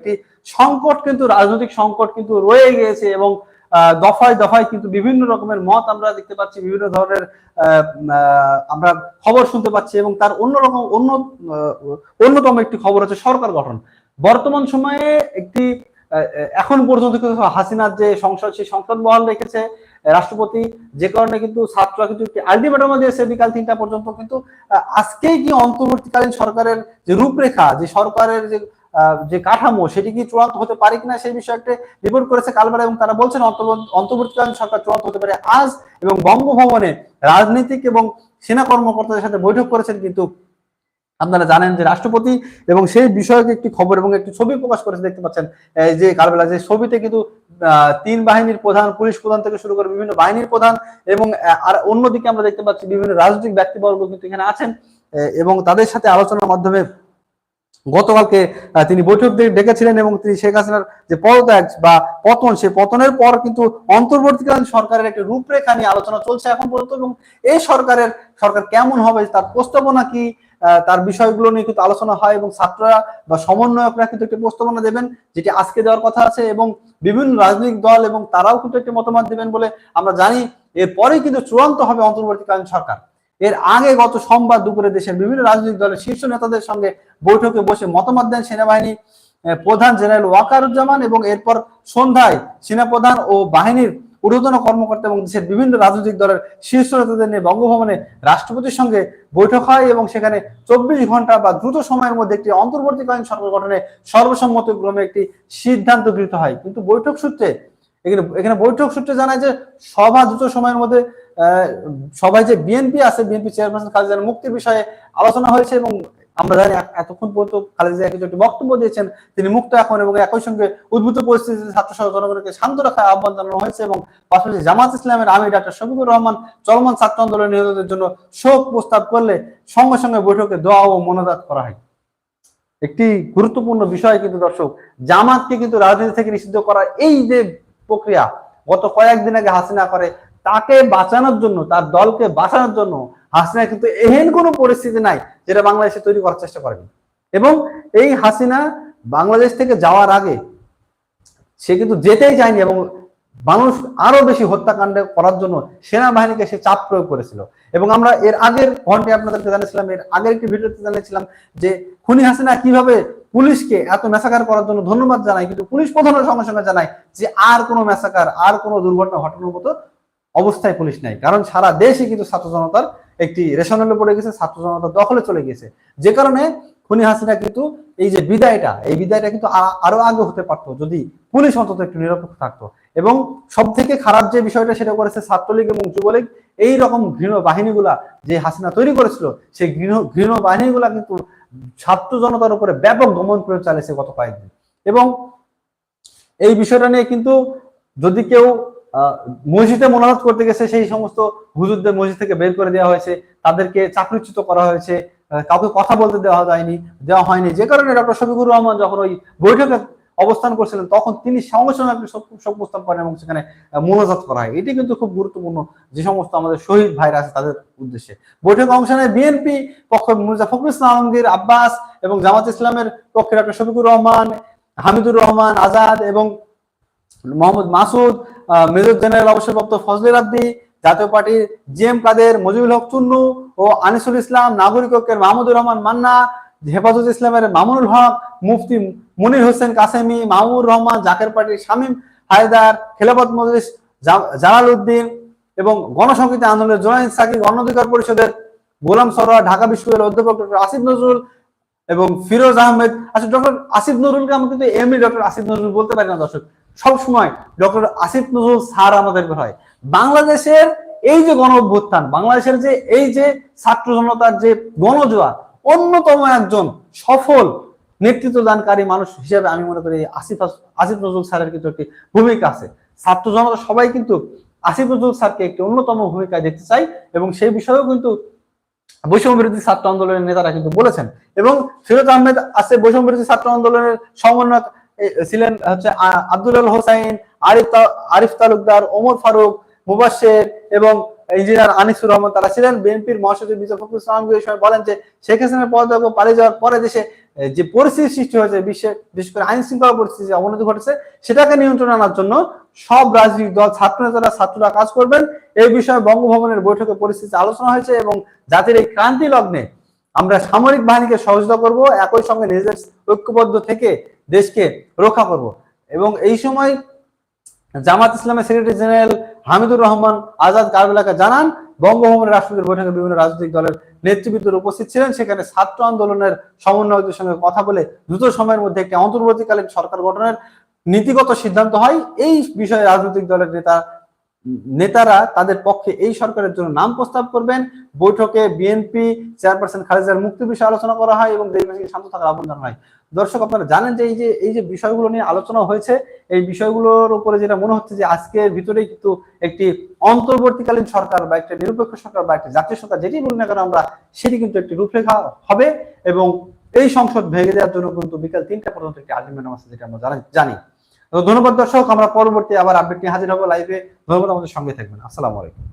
একটি সংকট কিন্তু, রাজনৈতিক সংকট কিন্তু রয়ে গিয়েছে এবং দফায় দফায় কিন্তু বিভিন্ন রকমের মত আমরা দেখতে পাচ্ছি, বিভিন্ন ধরনের আমরা খবর শুনতে পাচ্ছি এবং তার অন্যরকম অন্য অন্যতম একটি খবর হচ্ছে সরকার গঠন। বর্তমান সময়ে একটি এখন পর্যন্ত কিন্তু হাসিনার যে সংসদ, সেই সংসদ বহাল রেখেছে, রাষ্ট্রপতি, যে কারণে কিন্তু ছাত্ররা কিন্তু আলটিমেটামও দিয়েছে বিকাল তিনটা পর্যন্ত কিন্তু আজকেই কি অন্তর্বর্তীকালীন সরকারের যে রূপরেখা, যে সরকারের যে যে কাঠামো, সেটি কি চূড়ান্ত হতে পারে কিনা সেই বিষয়ে একটা রিপোর্ট করেছে কালবার এবং তারা বলছেন অন্তর্ব- অন্তর্বর্তীকালীন সরকার চূড়ান্ত হতে পারে আজ এবং বঙ্গভবনে রাজনীতিক এবং সেনা কর্মকর্তাদের সাথে বৈঠক করেছেন কিন্তু আপনারা জানেন যে রাষ্ট্রপতি এবং সেই বিষয়কে একটি খবর এবং একটি ছবি প্রকাশ করেছে, দেখতে পাচ্ছেন। যে কালবেলা যে ছবিতে কিন্তু তিন বাহিনীর প্রধান, পুলিশ প্রধান থেকে শুরু করে বিভিন্ন বাহিনীর প্রধান এবং আর অন্যদিকে আমরা দেখতে পাচ্ছি বিভিন্ন রাজনৈতিক ব্যক্তিবর্গ কিন্তু এখানে আছেন। এবং তাদের সাথে আলোচনার মাধ্যমে গতকালকে তিনি বৈঠক ডেকেছিলেন এবং তিনি শেখ হাসিনার যে পদত্যাগ বা পতন, সেই পতনের পর কিন্তু অন্তর্বর্তীকালীন সরকারের একটি রূপরেখা নিয়ে আলোচনা চলছে এখন পর্যন্ত এবং এই সরকারের, সরকার কেমন হবে, তার প্রস্তাবনা কি তার বিষয়গুলো নিয়ে কিন্তু আলোচনা হয় এবং ছাত্ররা বা সমন্বয়করা কিন্তু একটি প্রস্তাবনা দেবেন, যেটি আজকে দেওয়ার কথা আছে এবং বিভিন্ন রাজনৈতিক দল এবং তারাও কিন্তু একটি মতামত দেবেন বলে আমরা জানি। এরপরে কিন্তু চূড়ান্ত হবে অন্তর্বর্তীকালীন সরকার। এর আগে গত সোমবার দুপুরে দেশের বিভিন্ন রাজনৈতিক দলের শীর্ষ নেতাদের সঙ্গে বৈঠকে বসে মতামত দেন সেনাবাহিনী প্রধান জেনারেল ওয়াকারুজ্জামান এবং এরপর সন্ধ্যায় সেনাপ্রধান ও বাহিনীর ঊর্ধ্বতন কর্মকর্তা এবং দেশের বিভিন্ন রাজনৈতিক দলের শীর্ষ নেতাদের নিয়ে বঙ্গভবনে রাষ্ট্রপতির সঙ্গে বৈঠক হয় এবং সেখানে চব্বিশ ঘণ্টা বা দ্রুত সময়ের মধ্যে একটি অন্তর্বর্তীকালীন সরকার গঠনে সর্বসম্মতক্রমে একটি সিদ্ধান্ত গৃহীত হয়। কিন্তু বৈঠক সূত্রে এখানে এখানে বৈঠক সূত্রে জানায় যে সভা দ্রুত সময়ের মধ্যে সবাই যে বিএনপি আছে, বিএনপি চেয়ারপারসন খালেদা মুক্তির বিষয়ে আলোচনা হয়েছে এবং আমরা জানি এতক্ষণ পর্যন্ত খালেদা কিছু একটি বক্তব্য দিয়েছেন, তিনি মুক্ত এখন এবং একই সঙ্গে উদ্ভূত পরিস্থিতিতে ছাত্র সহ জনগণকে শান্ত রাখার আহ্বান জানানো হয়েছে এবং পাশাপাশি জামাত ইসলামের আমি ডাক্তার শফিকুর রহমান চলমান ছাত্র আন্দোলনের নিহতদের জন্য শোক প্রস্তাব করলে সঙ্গে সঙ্গে বৈঠকে দোয়া ও মনোজাত করা হয়। একটি গুরুত্বপূর্ণ বিষয় কিন্তু দর্শক, জামাতকে কিন্তু রাজনীতি থেকে নিষিদ্ধ করা এই যে প্রক্রিয়া গত কয়েকদিন আগে হাসিনা করে, তাকে বাঁচানোর জন্য, তার দলকে বাঁচানোর জন্য হাসিনা কিন্তু এহেন কোনো পরিস্থিতি নাই যেটা বাংলাদেশে তৈরি করার চেষ্টা করেনি এবং এই হাসিনা বাংলাদেশ থেকে যাওয়ার আগে সে কিন্তু যেতেই চায়নি এবং মানুষ আরও বেশি হত্যাকাণ্ড করার জন্য সেনাবাহিনীকে সে চাপ প্রয়োগ করেছিল। এবং আমরা এর আগের ঘন্টায় আপনাদেরকে জানিয়েছিলাম, এর আগের একটি ভিডিওতে জানিয়েছিলাম যে খুনি হাসিনা কীভাবে পুলিশকে এত মেসাকার করার জন্য ধন্যবাদ জানাই কিন্তু পুলিশ প্রধানের সঙ্গে সঙ্গে জানাই যে আর কোনো মেসাকার আর কোনো দুর্ঘটনা ঘটানোর মতো অবস্থায় পুলিশ নাই। কারণ সারা দেশে কিন্তু ছাত্র জনতার একটি রেশনেলে পড়ে গেছে, ছাত্র জনতার দখলে চলে গেছে। যে কারণে খুনি হাসিনা কিন্তু এই যে বিদায়টা, এই বিদায়টা কিন্তু আরও আগে হতে পারতো যদি পুলিশ অন্তত একটু নিরপেক্ষ থাকতো। এবং সব থেকে খারাপ যে বিষয়টা সেটা করেছে ছাত্রলীগ এবং যুবলীগ, এই রকম ঘৃণ বাহিনীগুলা যে হাসিনা তৈরি করেছিল, সেই ঘৃণ ঘৃণ বাহিনীগুলা কিন্তু ছাত্র জনতার উপরে ব্যাপক দমন প্রয়োগ চালিয়েছে গত কয়েকদিন। এবং এই বিষয়টা নিয়ে কিন্তু যদি কেউ মসজিদে মোনাজাত করতে গেছে, সেই সমস্ত হুজুরদের মসজিদ থেকে বের করে দেওয়া হয়েছে, তাদেরকে চাকরিচ্যুত করা হয়েছে কাউকে কথা বলতে দেওয়া যায়নি দেওয়া হয়নি। যে কারণে ডক্টর শফিকুর রহমান যখন ওই বৈঠকে অবস্থান করছিলেন, তখন তিনি সঙ্গে সঙ্গে প্রস্তাব করেন এবং সেখানে মোনাজাত করা হয়। এটি কিন্তু খুব গুরুত্বপূর্ণ যে সমস্ত আমাদের শহীদ ভাইরা আছে তাদের উদ্দেশ্যে। বৈঠকে অংশ নেয় বিএনপি পক্ষ মির্জা ফখরুল ইসলাম আলমগীর, আব্বাস এবং জামাত ইসলামের পক্ষে ডক্টর শফিকুর রহমান, হামিদুর রহমান, আজাদ এবং মোহাম্মদ মাসুদ মেজর জেনারেল অবসরপ্রাপ্ত ফজলে রাব্বি জাতীয় পার্টির জি এম কাদের, মজিবুল হক চুন্নু ও আনিসুল ইসলাম, নাগরিক ঐক্যের মাহমুদুর রহমান মান্না, হেফাজত ইসলামের মামুনুল হক, মুফতি মনির হোসেন কাসেমি মাহমুর রহমান, জাকের পার্টির শামীম হায়দার, খেলাফত মজলিস জালাল উদ্দিন এবং গণসংহতি আন্দোলনের জোনাইদ সাকিব গণ অধিকার পরিষদের গোলাম সরোয়ার, ঢাকা বিশ্ববিদ্যালয়ের অধ্যাপক ডক্টর আসিফ নজরুল এবং ফিরোজ আহমেদ। আচ্ছা ডক্টর আসিফ নজরুলকে আমরা কিন্তু এমনি ডক্টর আসিফ নজরুল বলতে পারি না, দর্শক। সব সময় ডক্টর আসিফ নজরুল স্যার আমাদের হয়। বাংলাদেশের এই যে গণ অভ্যুত্থান বাংলাদেশের যে এই যে ছাত্র জনতার যে গণজোয়ার অন্যতম একজন সফল নেতৃত্ব দানকারী মানুষ হিসেবে আমি মনে করি আসিফ আস- আসিফ নজরুল স্যারের কিন্তু একটি ভূমিকা আছে। ছাত্র জনতা সবাই কিন্তু আসিফ নজরুল স্যারকে একটি অন্যতম ভূমিকায় দেখতে চাই এবং সেই বিষয়েও কিন্তু বৈষম্য বিরোধী ছাত্র আন্দোলনের নেতারা কিন্তু বলেছেন এবং ফিরোজ আহমেদ আছে বৈষম্য বিরোধী ছাত্র আন্দোলনের সমন্বয়ক ছিলেন হচ্ছে আব্দুল হোসাইন, আরিফ আরিফ তালুকদার, ওমর ফারুক মুবাসের এবং ইঞ্জিনিয়ার আনিসুর রহমান তারা ছিলেন বিএনপির মহাসচিব বিজয় ফখরুল ইসলাম বলেন যে শেখ হাসিনার পদত্যাগ পালিয়ে যাওয়ার পরে দেশে যে পরিস্থিতি সৃষ্টি হয়েছে, বিশ্বে, বিশেষ করে আইন শৃঙ্খলা পরিস্থিতি অবনতি ঘটেছে, সেটাকে নিয়ন্ত্রণ আনার জন্য সব রাজনৈতিক দল, ছাত্র নেতারা, ছাত্ররা কাজ করবেন। এই বিষয়ে বঙ্গভবনের বৈঠকে পরিস্থিতি আলোচনা হয়েছে এবং জাতির এই ক্রান্তি লগ্নে আমরা সামরিক বাহিনীকে সহযোগিতা করব, একই সঙ্গে নিজেদের ঐক্যবদ্ধ থেকে দেশকে রক্ষা করব। এবং এই সময় জামাত ইসলামের সেক্রেটারি জেনারেল হামিদুর রহমান আজাদ কারবেলাকে জানান, বঙ্গভবনের রাষ্ট্রপতির বৈঠকে বিভিন্ন রাজনৈতিক দলের নেতৃবৃন্দ উপস্থিত ছিলেন। সেখানে ছাত্র আন্দোলনের সমন্বয়কদের সঙ্গে কথা বলে দ্রুত সময়ের মধ্যে একটি অন্তর্বর্তীকালীন সরকার গঠনের নীতিগত সিদ্ধান্ত হয়। এই বিষয়ে রাজনৈতিক দলের নেতা নেতারা তাদের পক্ষে এই সরকারের জন্য নাম প্রস্তাব করবেন। বৈঠকে বিএনপি চেয়ারপারসন খালেদার মুক্তি বিষয়ে আলোচনা করা হয় এবং দেশবাসীকে শান্ত থাকার আহ্বান জানানো হয়। দর্শক, আপনারা জানেন যে এই যে এই যে বিষয়গুলো নিয়ে আলোচনা হয়েছে, এই বিষয়গুলোর উপরে যেটা মনে হচ্ছে যে আজকের ভিতরেই কিন্তু একটি অন্তর্বর্তীকালীন সরকার বা একটা নিরপেক্ষ সরকার বা একটা জাতীয় সরকার, যেটি বলি না কেন আমরা, সেটি কিন্তু একটি রূপরেখা হবে এবং এই সংসদ ভেঙে দেওয়ার জন্য কিন্তু বিকাল তিনটা পর্যন্ত একটি আলটিমেটাম আছে, যেটা আমরা জানি- ধন্যবাদ দর্শক, আমরা পরবর্তী আবার আপডেট নিয়ে হাজির হব লাইভে ধন্যবাদ আমাদের সঙ্গে থাকবেন। আসসালামু আলাইকুম।